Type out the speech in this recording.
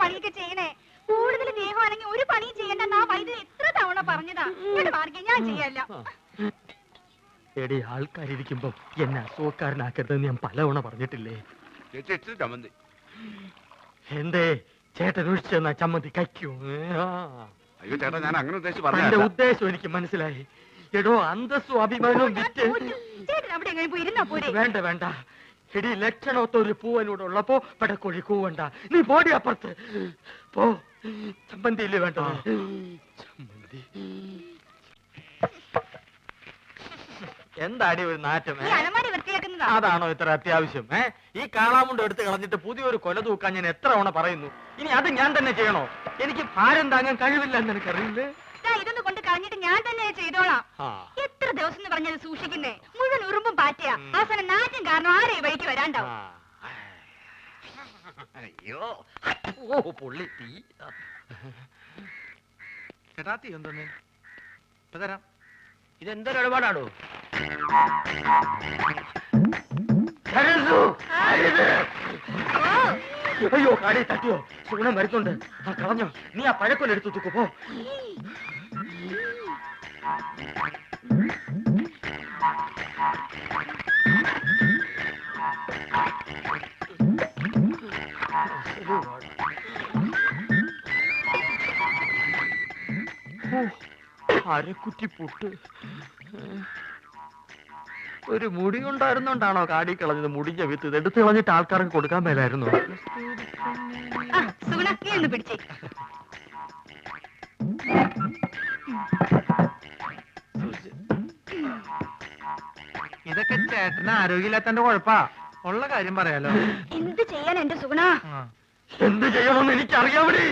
പണിയൊക്കെ ചെയ്യണേ? കൂടുതൽ ദേഹമാണെങ്കിൽ ഒരു പണിയും ചെയ്യണ്ടെന്ന് വൈദ്യുതി എത്ര തവണ പറഞ്ഞതാ? മാർഗം ഞാൻ ചെയ്യല്ല. എടി ആൾക്കാരിയ്ക്കുമ്പോ എന്നെ അസുഖക്കാരനാക്കരുതെന്ന് ഞാൻ പലവണ പറഞ്ഞിട്ടില്ലേ? എന്തേ ചേട്ടൻ ഒഴിച്ചു ചമ്മന്തി കഴിക്കൂ? ആ. അയ്യോ ചേട്ടാ ഞാൻ അങ്ങനെ ഉദ്ദേശിച്ച് എന്റെ പറഞ്ഞ ഉദ്ദേശം എനിക്ക് മനസ്സിലായി. എടോ അന്തസ്സും അഭിമാനവും വിറ്റ് അവിടെ എങ്ങനെ പോയി ഇരുന്നാ പോരെ? വേണ്ട വേണ്ട. എടി ലക്ഷണമൊത്ത ഒരു പൂവനൂടെ ഉള്ളപ്പോ പടക്കോഴി കൂവണ്ട. നീ പോടി അപ്പുറത്ത്. പോ. ചമ്മന്തി ഇല്ലേ വേണ്ട ചമ്മന്തി. എന്താടി ഒരു നാറ്റം? അതാണോ ഇത്ര അത്യാവശ്യം ഏ? ഈ കാളാമുണ്ട് എടുത്ത് കളഞ്ഞിട്ട് പുതിയൊരു കൊല തൂക്കാൻ ഞാൻ എത്ര തവണ പറയുന്നു. ഇനി അത് ഞാൻ തന്നെ ചെയ്യണോ? എനിക്ക് ഭാരം താങ്ങാൻ കഴിവില്ല എന്ന് എനിക്കറിയില്ലേ? ഇതൊന്നും ഇതൊന്ന് കൊണ്ട് കളഞ്ഞിട്ട് ഞാൻ തന്നെ ചെയ്തോളാം. എത്ര ദിവസം എന്ന് പറഞ്ഞത് സൂക്ഷിക്കുന്നേ? മുഴുവൻ ഉറുമ്പും പാറ്റയാ. അവസാനം നാറ്റും കാരണം ആരെയും വഴിക്ക് വരാണ്ടാവും. അയ്യോ ഓ പുള്ളി തീ. ചേട്ടാ തീ എന്തോന്നേ? ഇപ്പൊ തരാം. ഇതെന്തൊരു ഇടപാടാണോ അയ്യോ കാടി തട്ടിയോ? സുഗുണം വരുന്നുണ്ട്. ആ കളഞ്ഞോ. നീ ആ പഴക്കൊല്ല എടുത്തു തൂക്കു പോ. അരക്കുറ്റി പുട്ട്. ഒരു മുടി ഉണ്ടായിരുന്നോണ്ടാണോ കാടി കളഞ്ഞത്? മുടിഞ്ഞ വിത്ത് ഇത് എടുത്ത് കളഞ്ഞിട്ട് ആൾക്കാർക്ക് കൊടുക്കാൻ മേലായിരുന്നു? ഇതൊക്കെ ചേട്ടന് ആരോഗ്യമില്ലാത്തന്റെ കുഴപ്പാ. ഉള്ള കാര്യം പറയാലോ. എന്ത് ചെയ്യാൻ എന്റെ സുഗുണ? എന്ത് ചെയ്യണമെന്ന് എനിക്കറിയാമടി